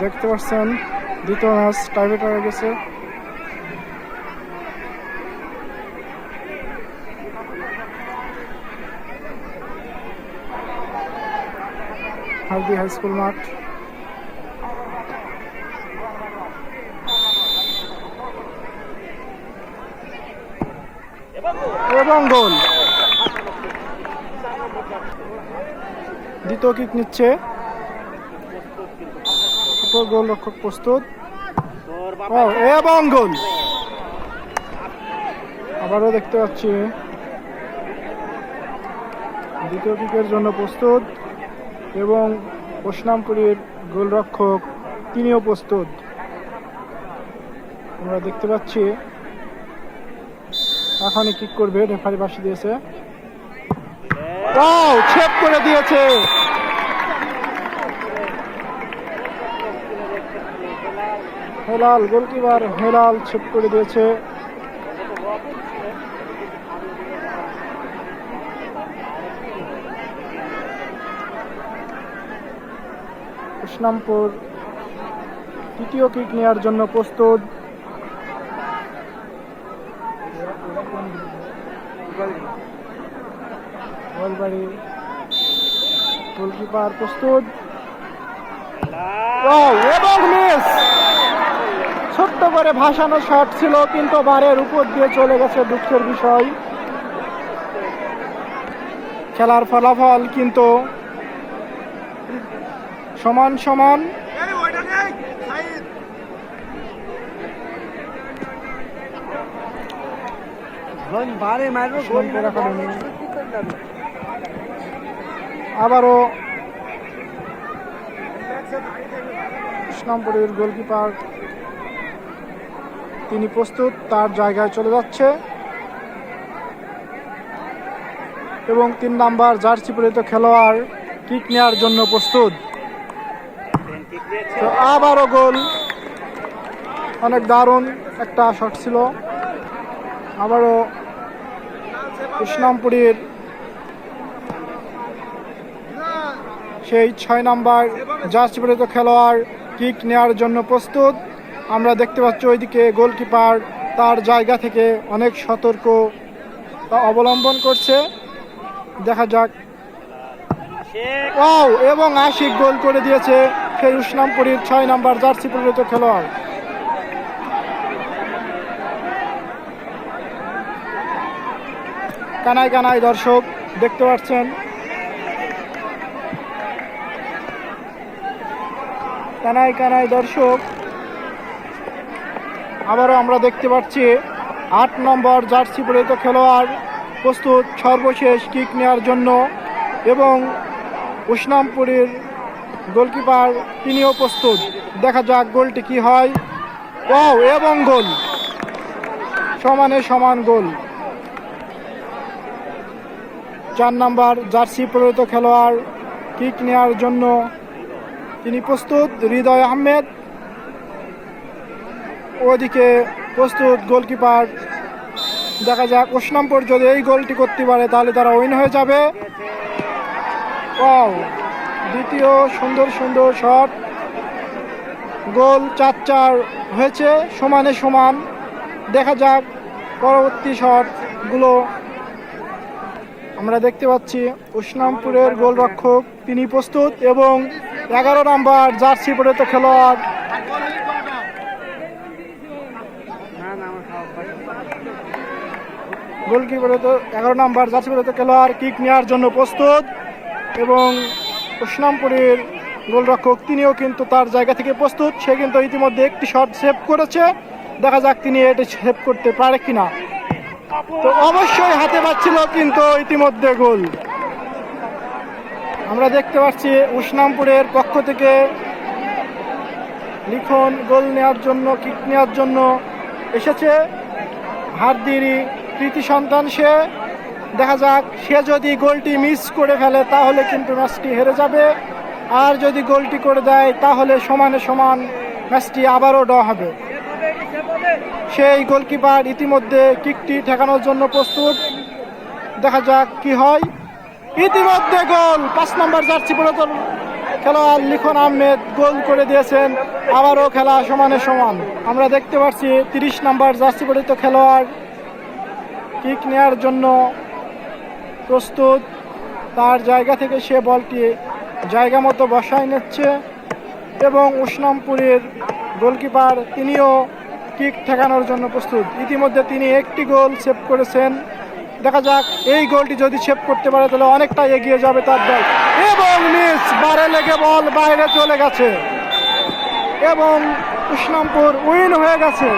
দেখতে পাচ্ছেন, দ্বিতীয় ম্যাচ হয়ে গেছে। হালদি হাই স্কুল মাঠ। এবং গোল। দ্বিতীয় কিক নিচ্ছে। গোল রক্ষক প্রস্তুত। এবং গোল আবারও দেখতে পাচ্ছি। দ্বিতীয় কিকের জন্য প্রস্তুত এবং ওসনামপুরের গোলরক্ষক তিনিও প্রস্তুত। আমরা দেখতে পাচ্ছি এখনই কিক করবে রেফারি পাশে দিয়েছে। করে দিয়েছে। হেলাল গোলকিপার হেলাল ছেপ করে দিয়েছে। ইসলামপুর তৃতীয় কিক নেওয়ার জন্য প্রস্তুত। গোলকিপার প্রস্তুত। ছোট্ট করে ভাসানো শট ছিল কিন্তু বারের উপর দিয়ে চলে গেছে দুঃখের বিষয়। খেলার ফলাফল কিন্তু সমান সমান। আবারও ইসলামপুরের গোলকিপার তিনি প্রস্তুত, তার জায়গায় চলে যাচ্ছে। এবং তিন নাম্বার জার্সি পরিহিত খেলোয়াড় কিক নেওয়ার জন্য প্রস্তুত। তো আবারও গোল। অনেক দারুণ একটা শট ছিল। আবারও ইসলামপুরের সেই ছয় নাম্বার জার্সি পরিহিত খেলোয়াড় কিক নেওয়ার জন্য প্রস্তুত। আমরা দেখতে পাচ্ছি ওইদিকে গোলকিপার তার জায়গা থেকে অনেক সতর্ক অবলম্বন করছে। দেখা যাক। ওয়াও, এবং আশিক গোল করে দিয়েছে সেই ইসলামপুরের ছয় নাম্বার জার্সি পরিহিত খেলোয়াড়। কানায় কানায় দর্শক, দেখতে পাচ্ছেন। কানায় কানায় দর্শক আবারও আমরা দেখতে পাচ্ছি, আট নম্বর জার্সি পরিহিত খেলোয়াড় প্রস্তুত সর্বশেষ কিক নেওয়ার জন্য এবং উসনামপুরের গোলকিপার তিনিও প্রস্তুত। দেখা যাক গোলটি কি হয়। ও এবং গোল সমানে সমান গোল চার নাম্বার জার্সি পরিহিত খেলোয়াড় কিক নেওয়ার জন্য তিনি প্রস্তুত। হৃদয় আহমেদ ওদিকে প্রস্তুত গোলকিপার। দেখা যাক ওসনামপুর যদি এই গোলটি করতে পারে, তাহলে তারা উইন হয়ে যাবে। ওয়াও দ্বিতীয় সুন্দর সুন্দর শট গোল চার চার হয়েছে, সমানে সমান। দেখা যাক পরবর্তী শটগুলো আমরা দেখতে পাচ্ছি উসনামপুরের গোলরক্ষক, তিনি প্রস্তুত এবং এগারো নাম্বার জার্সি পরিহিত খেলোয়াড়। গোলকিপার এগারো নাম্বার জার্সি পরিহিত খেলোয়াড় কিক নেওয়ার জন্য প্রস্তুত। এবং উসনামপুরের গোলরক্ষক, তিনিও কিন্তু তার জায়গা থেকে প্রস্তুত। সে কিন্তু ইতিমধ্যে একটি শট সেভ করেছে। দেখা যাক তিনি এটি সেভ করতে পারে কিনা। তো অবশ্যই হাতে পাচ্ছিল কিন্তু ইতিমধ্যে গোল। আমরা দেখতে পাচ্ছি উসনামপুরের পক্ষ থেকে লিখন গোল নেওয়ার জন্য কিক নেওয়ার জন্য এসেছে। হাতদিরি কৃতি সন্তান সে, দেখা যাক, সে যদি গোলটি মিস করে ফেলে, তাহলে কিন্তু ম্যাচটি হেরে যাবে। আর যদি গোলটি করে দেয়, তাহলে সমানে সমান ম্যাচটি আবারও ড হবে। সেই গোলকিপার ইতিমধ্যে কিকটি ঠেকানোর জন্য প্রস্তুত। দেখা যাক কি হয়। ইতিমধ্যে গোল! পাঁচ নম্বর জার্সি পরিহিত খেলোয়াড় লিখন আহমেদ গোল করে দিয়েছেন। আবারও খেলা সমানে সমান। আমরা দেখতে পাচ্ছি তিরিশ নাম্বার জার্সি পরিত খেলোয়াড়। কিক নেওয়ার জন্য প্রস্তুত। তার জায়গা থেকে সে বলটি জায়গা মতো বসায় নিচ্ছে এবং উসনামপুরের গোলকিপার তিনিও কিক ঠেকানোর জন্য প্রস্তুত। ইতিমধ্যে তিনি একটি গোল সেভ করেছেন। দেখা যাক এই গোলটি যদি সেভ করতে পারে তাহলে অনেকটা এগিয়ে যাবে তার দল। এবং মিস বারে লেগে বল বাইরে চলে গেছে। এবং উসনামপুর উইন হয়ে গেছে।